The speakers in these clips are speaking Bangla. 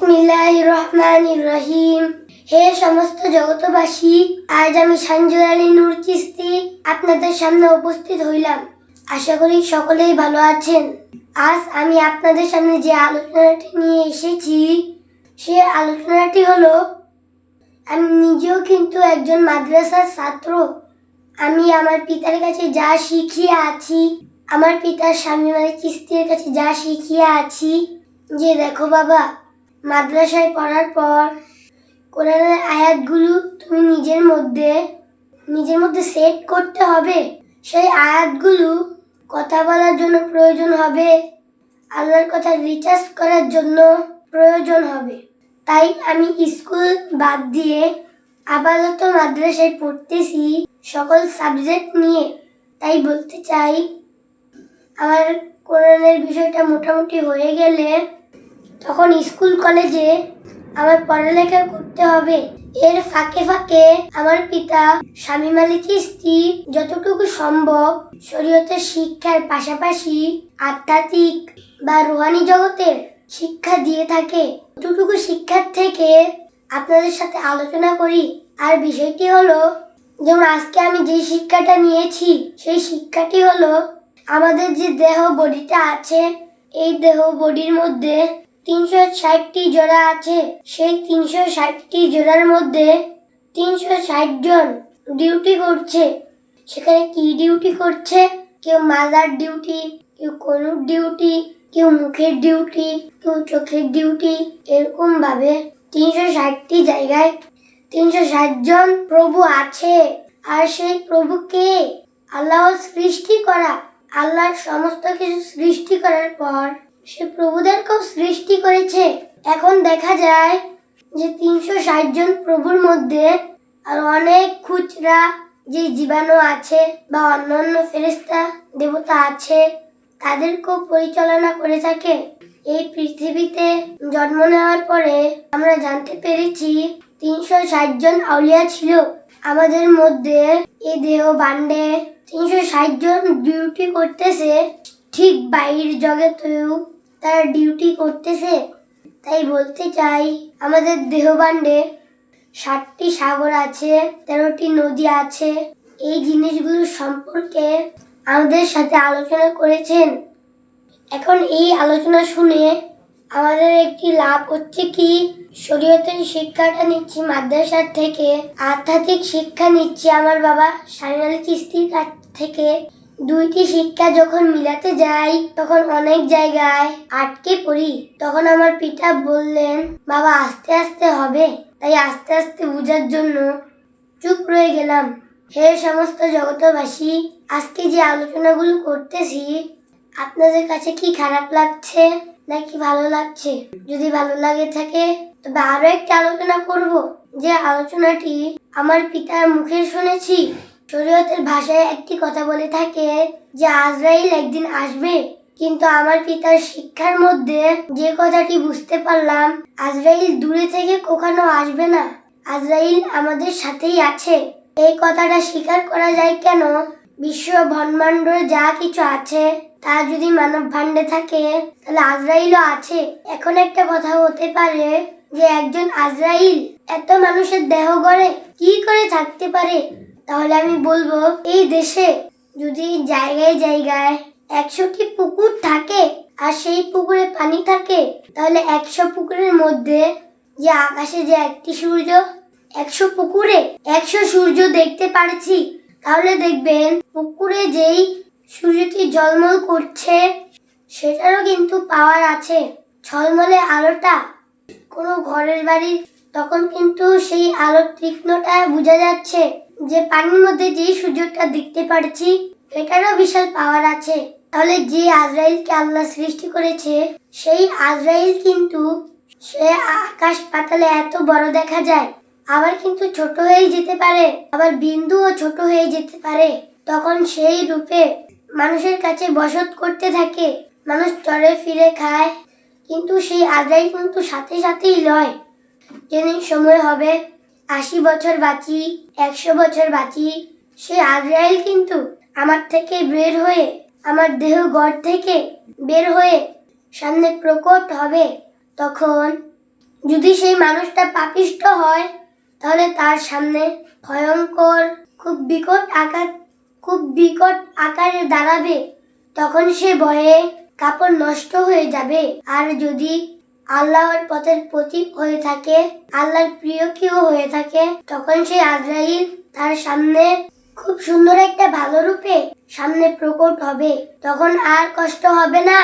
বিসমিল্লাহ রহমান রহিম হে সমস্ত জগতবাসী, আজ আমি সঞ্জয় আলী নূর চিস্তি আপনাদের সামনে উপস্থিত হইলাম। আশা করি সকলেই ভালো আছেন। আজ আমি আপনাদের সামনে যে আলোচনাটি নিয়ে এসেছি, সে আলোচনাটি হলো, আমি নিজেও কিন্তু একজন মাদ্রাসার ছাত্র। আমি আমার পিতার কাছে যা শিখিয়ে আছি, আমার পিতার স্বামী মানে চিস্তির কাছে যা শিখিয়ে আছি, যে দেখো বাবা মাদ্রাসায় পড়ার পর কোরআনের আয়াতগুলো তুমি নিজের মধ্যে নিজের মধ্যে সেট করতে হবে। সেই আয়াতগুলো কথা বলার জন্য প্রয়োজন হবে। আল্লাহর কথা রিচার্জ করার জন্য প্রয়োজন হবে। তাই আমি স্কুল বাদ দিয়ে আপাতত মাদ্রাসায় পড়তেছি সকল সাবজেক্ট নিয়ে। তাই বলতে চাই, আমার কোরআনের বিষয়টা মোটামুটি হয়ে গেলে তখন স্কুল কলেজে আমার পড়ালেখা করতে হবে। এর ফাঁকে ফাঁকে আমার পিতা, স্বামী মালি চিস্তি যতটুকু সম্ভব শরীয়তের শিক্ষার পাশাপাশি আধ্যাত্মিক বা রুহানি জগতের শিক্ষা দিয়ে থাকে। যতটুকু শিক্ষার থেকে আপনাদের সাথে আলোচনা করি। আর বিষয়টি হলো, যেমন আজকে আমি যে শিক্ষাটা নিয়েছি, সেই শিক্ষাটি হলো, আমাদের যে দেহ বডিটা আছে, এই দেহ বডির মধ্যে তিনশো ষাটটি জোড়া আছে। সেই তিনশো ষাটটি জোড়ার মধ্যে তিনশো ষাট জন ডিউটি করছে। সেখানে কি ডিউটি করছে? কেউ মাজার ডিউটি কেউ কনুর ডিউটি কেউ মুখের ডিউটি কেউ চোখের ডিউটি এরকম ভাবে তিনশো ষাটটি জায়গায় তিনশো ষাট জন প্রভু আছে। আর সেই প্রভুকে আল্লাহ সৃষ্টি করা। আল্লাহর সমস্ত কিছু সৃষ্টি করার পর সে প্রভুদেরকেও সৃষ্টি করেছে। এখন দেখা যায় যে তিনশো ষাট জন প্রভুর মধ্যে আর অনেক খুচরা যে জীবাণু আছে বা অন্যান্য ফেরেস্তা দেবতা আছে, তাদেরকেও পরিচালনা করে থাকে। এই পৃথিবীতে জন্ম নেওয়ার পরে আমরা জানতে পেরেছি তিনশো ষাট জন আউলিয়া ছিল। আমাদের মধ্যে এই দেহ বান্ডে তিনশো ষাট জন ডিউটি করতেছে। ঠিক বাইরের জগতেও তারা ডিউটি করতেছে, তাই বলতে চাই আমাদের দেহবান্ডে ষাটটি সাগর আছে, তেরোটি নদী আছে। এই জিনিসগুলো সম্পর্কে আমাদের সাথে আলোচনা করেছেন। এখন এই আলোচনা শুনে আমাদের একটি লাভ হচ্ছে কি? শরীয়তের শিক্ষাটা নিচ্ছি, মাদ্রাসার থেকে। আধ্যাত্মিক শিক্ষা নিচ্ছি, আমার বাবা চিস্তির কাছ থেকে। দুইটি শিক্ষা যখন মিলাতে যাই, তখন অনেক জায়গায় আটকে পড়ি। তখন আমার পিতা বললেন, বাবা, আস্তে আস্তে হবে। তাই আস্তে আস্তে বোঝার জন্য চুপ রয়ে গেলাম। হে সমস্ত জগতবাসী আজকে যে আলোচনাগুলো করতেছি, আপনাদের কাছে কি খারাপ লাগছে নাকি ভালো লাগছে? যদি ভালো লাগে থাকে, তবে আরও একটা আলোচনা করব, যে আলোচনাটি আমার পিতার মুখে শুনেছি। শরীয়তের ভাষায় একটি কথা বলে থাকে যে, আজরাইল একদিন আসবে। কিন্তু আমার পিতার শিক্ষার মধ্যে যে কথাটি বুঝতে পারলাম, আজরাইল দূরে থেকে কখনো আসবে না। আজরাইল আমাদের সাথেই আছে। এই কথাটা স্বীকার করা যায় কেন? বিশ্ব ব্রহ্মাণ্ড যা কিছু আছে, তা যদি মানব ভাণ্ডে থাকে, তাহলে আজরাইলও আছে। এখন একটা কথা হতে পারে যে, একজন আজরাইল এত মানুষের দেহ গড়ে কি করে থাকতে পারে? তাহলে আমি বলব, এই দেশে যদি জায়গায় জায়গায় একশোটি পুকুর থাকে আর সেই পুকুরে পানি থাকে, তাহলে একশো পুকুরের মধ্যে যে আকাশে যে একটি সূর্য, একশো পুকুরে একশো সূর্য দেখতে পারছি। তাহলে দেখবেন, পুকুরে যেই সূর্যটি জলমল করছে, সেটারও কিন্তু পাওয়ার আছে। ঝলমলে আলোটা কোনো ঘরের বাড়ির, তখন কিন্তু সেই আলোর তীক্ষ্ণটা বোঝা যাচ্ছে। যে পানির মধ্যে যেই সূর্যটা দেখতে পারছি, এটারও বিশাল পাওয়ার আছে। তাহলে যে আজরাইলকে আল্লাহ সৃষ্টি করেছে, সেই আজরাইল কিন্তু সে আকাশ পাতালে এত বড় দেখা যায়। আবার কিন্তু ছোট হয়ে যেতে পারে, আবার বিন্দুও ছোট হয়ে যেতে পারে। তখন সেই রূপে মানুষের কাছে বসত করতে থাকে, মানুষ চরে ফিরে খায়, কিন্তু সেই আজরাইল কিন্তু সাথে সাথেই লয়। যেদিন সময় হবে আশি বছর বাঁচি, একশো বছর বাঁচি, সে আজরাইল কিন্তু আমার থেকে বের হয়ে, আমার দেহ গড় থেকে বের হয়ে সামনে প্রকট হবে। তখন যদি সেই মানুষটা পাপিষ্ট হয়, তাহলে তার সামনে ভয়ঙ্কর, খুব বিকট আকার, খুব বিকট আকারে দাঁড়াবে। তখন সে ভয়ে কাপড় নষ্ট হয়ে যাবে। আর যদি আল্লাহর পথের প্রতীক হয়ে থাকে, আল্লাহর প্রিয় কেউ হয়ে থাকে। তখন সে আজরাইল তার সামনে খুব সুন্দর একটা ভালো রূপে সামনে প্রকট হবে। তখন আর কষ্ট হবে না।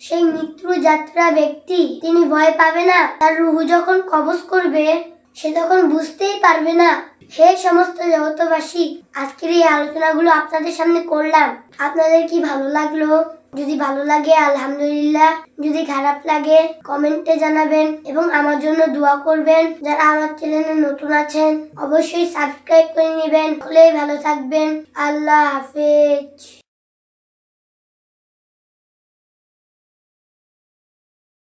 সেই মৃত্যু যাত্রা ব্যক্তি, তিনি ভয় পাবে না। তার রুহু যখন কবজ করবে, সে তখন বুঝতেই পারবে না। হে সমস্ত জগতবাসী আজকের এই আলোচনাগুলো আপনাদের সামনে করলাম। আপনাদের কি ভালো লাগল? যদি ভালো লাগে, আলহামদুলিল্লাহ। যদি খারাপ লাগে, কমেন্টে জানাবেন এবং আমার জন্য দোয়া করবেন। যারা আমার চ্যানেলে নতুন আছেন, অবশ্যই সাবস্ক্রাইব করে নেবেন। হলেই ভালো থাকবেন। আল্লাহ হাফেজ।